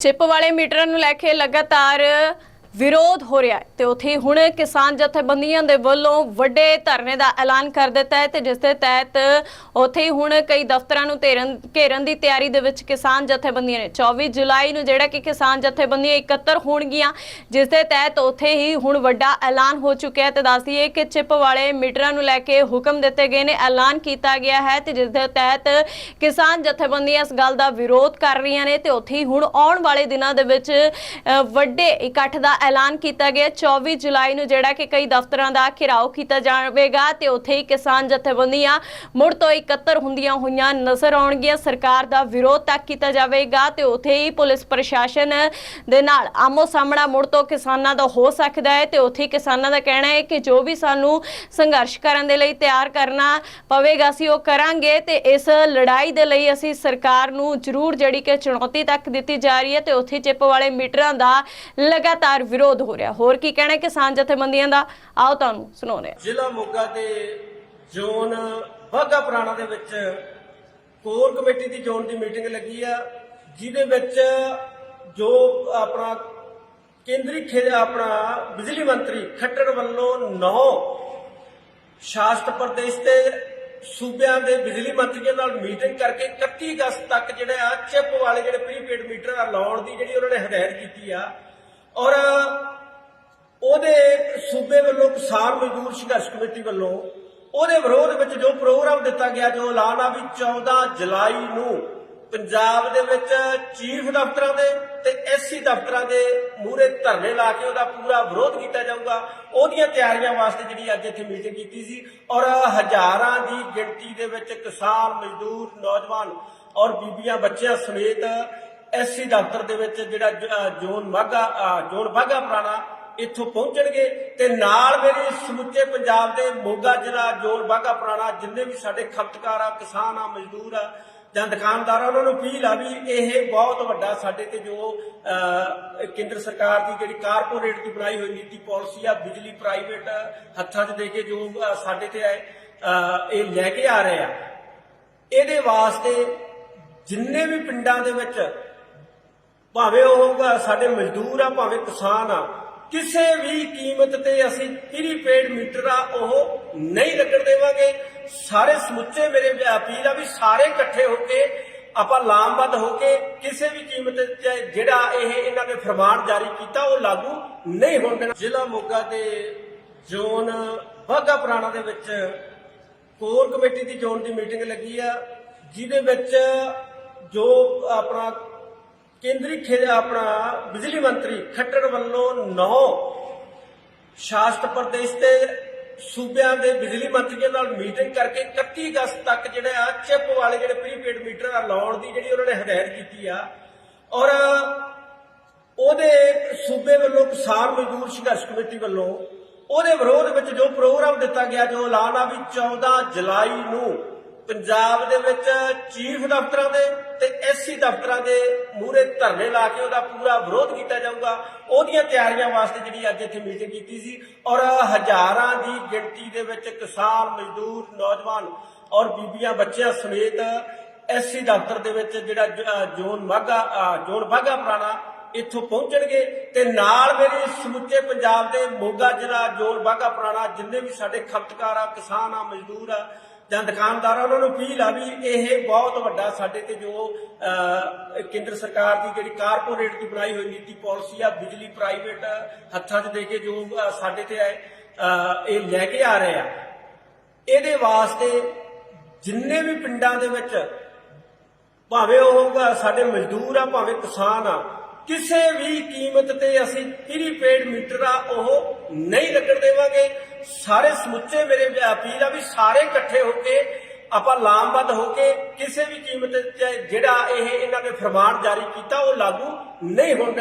Chip ਵਾਲੇ ਮੀਟਰਾਂ ਨੂੰ ਲੈ ਕੇ ਲਗਾਤਾਰ ਵਿਰੋਧ ਹੋ ਰਿਹਾ ਹੈ ਤੇ ਉੱਥੇ ਹੀ ਹੁਣ ਕਿਸਾਨ ਜਥੇਬੰਦੀਆਂ ਦੇ ਵੱਲੋਂ ਵੱਡੇ ਧਰਨੇ ਦਾ ਐਲਾਨ ਕਰ ਦਿੱਤਾ ਹੈ ਤੇ ਜਿਸ ਦੇ ਤਹਿਤ ਉੱਥੇ ਹੀ ਹੁਣ ਕਈ ਦਫ਼ਤਰਾਂ ਨੂੰ ਘੇਰਨ ਘੇਰਨ ਦੀ ਤਿਆਰੀ ਦੇ ਵਿੱਚ ਕਿਸਾਨ ਜਥੇਬੰਦੀਆਂ ਨੇ। 24 ਜੁਲਾਈ ਨੂੰ ਜਿਹੜਾ ਕਿ ਕਿਸਾਨ ਜਥੇਬੰਦੀਆਂ ਇਕੱਤਰ ਹੋਣਗੀਆਂ, ਜਿਸ ਦੇ ਤਹਿਤ ਉੱਥੇ ਹੀ ਹੁਣ ਵੱਡਾ ਐਲਾਨ ਹੋ ਚੁੱਕਿਆ ਹੈ ਤੇ ਦੱਸ ਦਈਏ ਕਿ ਚਿੱਪ ਵਾਲੇ ਮੀਟਰਾਂ ਨੂੰ ਲੈ ਕੇ ਹੁਕਮ ਦਿੱਤੇ ਗਏ ਨੇ, ਐਲਾਨ ਕੀਤਾ ਗਿਆ ਹੈ ਤੇ ਜਿਸ ਦੇ ਤਹਿਤ ਕਿਸਾਨ ਜਥੇਬੰਦੀਆਂ ਇਸ ਗੱਲ ਦਾ ਵਿਰੋਧ ਕਰ ਰਹੀਆਂ ਨੇ ਤੇ ਉੱਥੇ ਹੀ ਹੁਣ ਆਉਣ ਵਾਲੇ ਦਿਨਾਂ ਦੇ ਵਿੱਚ ਵੱਡੇ ਇਕੱਠ ਦਾ ਐਲਾਨ ਕੀਤਾ ਗਿਆ 24 ਜੁਲਾਈ ਨੂੰ ਜਿਹੜਾ ਕਿ ਕਈ ਦਫ਼ਤਰਾਂ ਦਾ ਘਿਰਾਓ ਕੀਤਾ ਜਾਵੇਗਾ ਤੇ ਉੱਥੇ ਹੀ ਕਿਸਾਨ ਜਥੇਬੰਦੀਆਂ ਮੁੜ ਤੋਂ ਇਕੱਤਰ ਹੁੰਦੀਆਂ ਹੋਈਆਂ ਨਜ਼ਰ ਆਉਣਗੀਆਂ। ਸਰਕਾਰ ਦਾ ਵਿਰੋਧ ਤੱਕ ਕੀਤਾ ਜਾਵੇਗਾ ਤੇ ਉੱਥੇ ਹੀ ਪੁਲਿਸ ਪ੍ਰਸ਼ਾਸਨ ਦੇ ਨਾਲ ਆਮੋ ਸਾਹਮਣਾ ਮੁੜ ਤੋਂ ਕਿਸਾਨਾਂ ਦਾ ਹੋ ਸਕਦਾ ਹੈ ਤੇ ਉੱਥੇ ਹੀ ਕਿਸਾਨਾਂ ਦਾ ਕਹਿਣਾ ਹੈ ਕਿ ਜੋ ਵੀ ਸਾਨੂੰ ਸੰਘਰਸ਼ ਕਰਨ ਦੇ ਲਈ ਤਿਆਰ ਕਰਨਾ ਪਵੇਗਾ, ਅਸੀਂ ਉਹ ਕਰਾਂਗੇ ਤੇ ਇਸ ਲੜਾਈ ਦੇ ਲਈ ਅਸੀਂ ਸਰਕਾਰ ਨੂੰ ਜ਼ਰੂਰ ਜਿਹੜੀ ਕਿ ਚੁਣੌਤੀ ਤੱਕ ਦਿੱਤੀ ਜਾ ਰਹੀ ਹੈ ਤੇ ਉੱਥੇ ਚਿੱਪ ਵਾਲੇ ਮੀਟਰਾਂ ਦਾ ਲਗਾਤਾਰ ਵਿਰੋਧ ਹੋ ਰਿਹਾ। ਹੋਰ ਕੀ ਕਹਿਣਾ ਕਿਸਾਨ ਜਥੇਬੰਦੀਆਂ ਦਾ? ਆਓ ਤੁਹਾਨੂੰ ਸੁਣਾਉਂਦੇ ਹਾਂ। ਜ਼ਿਲ੍ਹਾ ਮੋਗਾ ਦੇ ਜ਼ੋਨ ਬਾਘਾ ਪੁਰਾਣਾ ਦੇ ਵਿੱਚ ਕੋਰ ਕਮੇਟੀ ਦੀ ਜ਼ੋਨ ਦੀ ਮੀਟਿੰਗ ਲੱਗੀ ਆ, ਜਿਹਦੇ ਵਿੱਚ ਜੋ ਆਪਣਾ ਕੇਂਦਰੀ ਖੇ, ਆਪਣਾ ਬਿਜਲੀ ਮੰਤਰੀ ਖੱਟੜ ਵੱਲੋਂ ਨੌ ਸ਼ਾਸਤ ਪ੍ਰਦੇਸ਼ ਤੇ ਸੂਬਿਆਂ ਦੇ ਬਿਜਲੀ ਮੰਤਰੀਆਂ ਨਾਲ ਮੀਟਿੰਗ ਕਰਕੇ 31 ਅਗਸਤ ਤੱਕ ਜਿਹੜੇ ਆ, ਚਿਪ ਵਾਲੇ ਜਿਹੜੇ ਪ੍ਰੀਪੇਡ ਮੀਟਰ ਲਾਉਣ ਦੀ ਜਿਹੜੀ ਉਹਨਾਂ ਨੇ ਹਦਾਇਤ ਕੀਤੀ ਆ ਔਰ ਉਹਦੇ ਸੂਬੇ ਵੱਲੋਂ ਕਿਸਾਨ ਮਜ਼ਦੂਰ ਸੰਘਰਸ਼ ਕਮੇਟੀ ਵੱਲੋਂ ਉਹਦੇ ਵਿਰੋਧ ਵਿੱਚ ਜੋ ਪ੍ਰੋਗਰਾਮ ਦਿੱਤਾ ਗਿਆ, ਜੋ ਐਲਾਨ ਆ ਵੀ 14 ਜੁਲਾਈ ਨੂੰ ਪੰਜਾਬ ਦੇ ਵਿੱਚ ਚੀਫ ਦਫ਼ਤਰਾਂ ਦੇ ਤੇ ਐਸਸੀ ਦਫ਼ਤਰਾਂ ਦੇ ਮੂਹਰੇ ਧਰਨੇ ਲਾ ਕੇ ਉਹਦਾ ਪੂਰਾ ਵਿਰੋਧ ਕੀਤਾ ਜਾਊਗਾ। ਉਹਦੀਆਂ ਤਿਆਰੀਆਂ ਵਾਸਤੇ ਜਿਹੜੀ ਅੱਜ ਇੱਥੇ ਮੀਟਿੰਗ ਕੀਤੀ ਸੀ ਔਰ ਹਜ਼ਾਰਾਂ ਦੀ ਗਿਣਤੀ ਦੇ ਵਿੱਚ ਕਿਸਾਨ, ਮਜ਼ਦੂਰ, ਨੌਜਵਾਨ ਔਰ ਬੀਬੀਆਂ, ਬੱਚਿਆਂ ਸਮੇਤ ਐਸਸੀ ਦਫ਼ਤਰ ਦੇ ਵਿੱਚ ਜਿਹੜਾ ਜ਼ੋਨ ਮਾਗਾ ਜ਼ੋਨ ਬਾਗਾ ਪੁਰਾਣਾ ਇੱਥੋਂ ਪਹੁੰਚਣਗੇ ਤੇ ਨਾਲ ਮੇਰੀ ਸਮੁੱਚੇ ਪੰਜਾਬ ਦੇ ਮੋਗਾ ਜ਼ਿਲ੍ਹਾ ਜ਼ੋਨ ਬਾਗਾ ਪੁਰਾਣਾ ਜਿੰਨੇ ਵੀ ਸਾਡੇ ਖਪਤਕਾਰ ਆ, ਕਿਸਾਨ ਆ, ਮਜ਼ਦੂਰ ਆ ਜਾਂ ਦੁਕਾਨਦਾਰ ਉਹਨਾਂ ਨੂੰ ਅਪੀਲ ਆ ਵੀ ਇਹ ਬਹੁਤ ਵੱਡਾ ਸਾਡੇ ਤੇ ਜੋ ਕੇਂਦਰ ਸਰਕਾਰ ਦੀ ਜਿਹੜੀ ਕਾਰਪੋਰੇਟ ਦੀ ਬਣਾਈ ਹੋਈ ਨੀਤੀ ਪਾਲਿਸੀ ਆ, ਬਿਜਲੀ ਪ੍ਰਾਈਵੇਟ ਹੱਥਾਂ 'ਚ ਦੇ ਕੇ ਜੋ ਸਾਡੇ ਤੇ ਆਏ ਇਹ ਲੈ ਕੇ ਆ ਰਹੇ ਆ। ਇਹਦੇ ਵਾਸਤੇ ਜਿੰਨੇ ਵੀ ਪਿੰਡਾਂ ਦੇ ਵਿੱਚ ਭਾਵੇਂ ਉਹ ਸਾਡੇ ਮਜ਼ਦੂਰ ਆ, ਭਾਵੇਂ ਕਿਸਾਨ ਆ, ਕਿਸੇ ਵੀ ਕੀਮਤ ਤੇ ਅਸੀਂ ਪ੍ਰੀਪੇਡ ਮੀਟਰ ਆ, ਉਹ ਨਹੀਂ ਲੱਗਣ ਦੇਵਾਂਗੇ। ਸਾਰੇ ਸਮੁੱਚੇ ਮੇਰੇ ਅਪੀਲ ਆ ਵੀ ਸਾਰੇ ਇਕੱਠੇ ਹੋ ਕੇ, ਆਪਾਂ ਲਾਮਬੱਧ ਹੋ ਕੇ ਕਿਸੇ ਵੀ ਕੀਮਤ ਤੇ ਜਿਹੜਾ ਇਹ ਇਹਨਾਂ ਨੇ ਫਰਮਾਨ ਜਾਰੀ ਕੀਤਾ, ਉਹ ਲਾਗੂ ਨਹੀਂ ਹੋਣ ਦੇਣਾ। ਜ਼ਿਲ੍ਹਾ ਮੋਗਾ ਦੇ ਜ਼ੋਨ ਬਾਘਾ ਪੁਰਾਣਾ ਦੇ ਵਿੱਚ ਕੋਰ ਕਮੇਟੀ ਦੀ ਜ਼ੋਨ ਦੀ ਮੀਟਿੰਗ ਲੱਗੀ ਆ, ਜਿਹਦੇ ਵਿੱਚ ਜੋ ਆਪਣਾ ਕੇਂਦਰੀ ਖੇ ਆਪਣਾ ਬਿਜਲੀ ਮੰਤਰੀ ਖੱਟੜ ਵੱਲੋਂ 9 ਸ਼ਾਸਤ ਪ੍ਰਦੇਸ਼ ਤੇ ਸੂਬਿਆਂ ਦੇ ਬਿਜਲੀ ਮੰਤਰੀਆਂ ਨਾਲ ਮੀਟਿੰਗ ਕਰਕੇ 31 ਅਗਸਤ ਤੱਕ ਜਿਹੜੇ ਆ ਚਿਪ ਵਾਲੇ ਜਿਹੜੇ ਪ੍ਰੀਪੇਡ ਮੀਟਰ ਆ ਲਾਉਣ ਦੀ ਜਿਹੜੀ ਉਹਨਾਂ ਨੇ ਹਦਾਇਤ ਕੀਤੀ ਆ। ਔਰ ਉਹਦੇ ਸੂਬੇ ਵੱਲੋਂ ਕਿਸਾਨ ਮਜ਼ਦੂਰ ਸੰਘਰਸ਼ ਕਮੇਟੀ ਵੱਲੋਂ ਉਹਦੇ ਵਿਰੋਧ ਵਿੱਚ ਜੋ ਪ੍ਰੋਗਰਾਮ ਦਿੱਤਾ ਗਿਆ, ਜੋ ਐਲਾਨ ਆ ਵੀ 14 ਜੁਲਾਈ ਨੂੰ ਪੰਜਾਬ ਦੇ ਵਿੱਚ ਚੀਫ ਦਫ਼ਤਰਾਂ ਦੇ ਤੇ ਐਸਸੀ ਦਫ਼ਤਰਾਂ ਦੇ ਮੂਹਰੇ ਧਰਨੇ ਲਾ ਕੇ ਉਹਦਾ ਪੂਰਾ ਵਿਰੋਧ ਕੀਤਾ ਜਾਊਗਾ। ਉਹਦੀਆਂ ਤਿਆਰੀਆਂ ਵਾਸਤੇ ਜਿਹੜੀ ਅੱਜ ਇੱਥੇ ਮੀਟਿੰਗ ਕੀਤੀ ਸੀ ਔਰ ਹਜ਼ਾਰਾਂ ਦੀ ਗਿਣਤੀ ਦੇ ਵਿੱਚ ਕਿਸਾਨ ਮਜ਼ਦੂਰ ਨੌਜਵਾਨ ਔਰ ਬੀਬੀਆਂ ਬੱਚਿਆਂ ਸਮੇਤ ਐਸਸੀ ਦਫ਼ਤਰ ਦੇ ਵਿੱਚ ਜਿਹੜਾ ਜ- ਅ, ਜ਼ੋਨ ਮਾਗਾ ਜ਼ੋਨ ਬਾਗਾ ਪੁਰਾਣਾ ਇੱਥੋਂ ਪਹੁੰਚਣਗੇ ਤੇ ਨਾਲ ਮੇਰੀ ਸਮੁੱਚੇ ਪੰਜਾਬ ਦੇ ਮੋਗਾ ਜ਼ਿਲ੍ਹਾ ਜ਼ੋਨ ਬਾਗਾ ਪੁਰਾਣਾ ਜਿੰਨੇ ਵੀ ਸਾਡੇ ਖਪਤਕਾਰ ਆ ਕਿਸਾਨ ਆ ਮਜ਼ਦੂਰ ਆ ਜਾਂ ਦੁਕਾਨਦਾਰਾਂ ਉਹਨਾਂ ਨੂੰ ਅਪੀਲ ਆ ਵੀ ਇਹ ਬਹੁਤ ਵੱਡਾ ਸਾਡੇ ਤੇ ਜੋ ਕੇਂਦਰ ਸਰਕਾਰ ਦੀ ਜਿਹੜੀ ਕਾਰਪੋਰੇਟ ਦੀ ਬਣਾਈ ਹੋਈ ਨੀਤੀ ਪਾਲਿਸੀ ਆ, ਬਿਜਲੀ ਪ੍ਰਾਈਵੇਟ ਹੱਥਾਂ 'ਚ ਦੇ ਕੇ ਜੋ ਸਾਡੇ ਤੇ ਇਹ ਲੈ ਕੇ ਆ ਰਹੇ ਆ। ਇਹਦੇ ਵਾਸਤੇ ਜਿੰਨੇ ਵੀ ਪਿੰਡਾਂ ਦੇ ਵਿੱਚ ਭਾਵੇਂ ਉਹ ਸਾਡੇ ਮਜ਼ਦੂਰ ਆ, ਭਾਵੇਂ ਕਿਸਾਨ ਆ ਕਿਸੇ ਵੀ ਕੀਮਤ ਤੇ ਅਸੀਂ ਪ੍ਰੀਪੇਡ ਮੀਟਰ ਆ ਉਹ ਨਹੀਂ ਲੱਗਣ ਦੇਵਾਂਗੇ। ਸਾਰੇ ਸਮੁੱਚੇ ਮੇਰੇ ਵੀ ਅਪੀਲ ਆ ਵੀ ਸਾਰੇ ਇਕੱਠੇ ਹੋ ਕੇ ਆਪਾਂ ਲਾਮਬੱਧ ਹੋ ਕੇ ਕਿਸੇ ਵੀ ਕੀਮਤ ਤੇ ਜਿਹੜਾ ਇਹ ਇਹਨਾਂ ਨੇ ਫਰਮਾਨ ਜਾਰੀ ਕੀਤਾ ਉਹ ਲਾਗੂ ਨਹੀਂ ਹੋਣ ਦੇਣਾ।